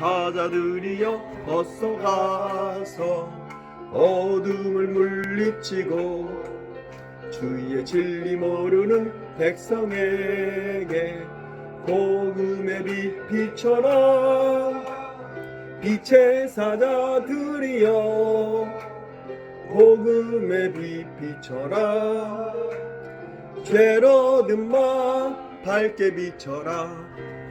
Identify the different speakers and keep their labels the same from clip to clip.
Speaker 1: 사자들이여 어서 가서 어둠을 물리치고 주의 진리 모르는 백성에게 복음의 빛 비춰라. 빛의 사자들이여 복음의 빛 비춰라. 죄로 든 마 밝게 비춰라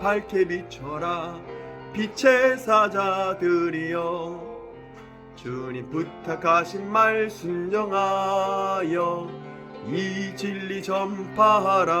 Speaker 1: 밝게 비춰라. 빛의 사자들이여 주님 부탁하신 말 순정하여 이 진리 전파하라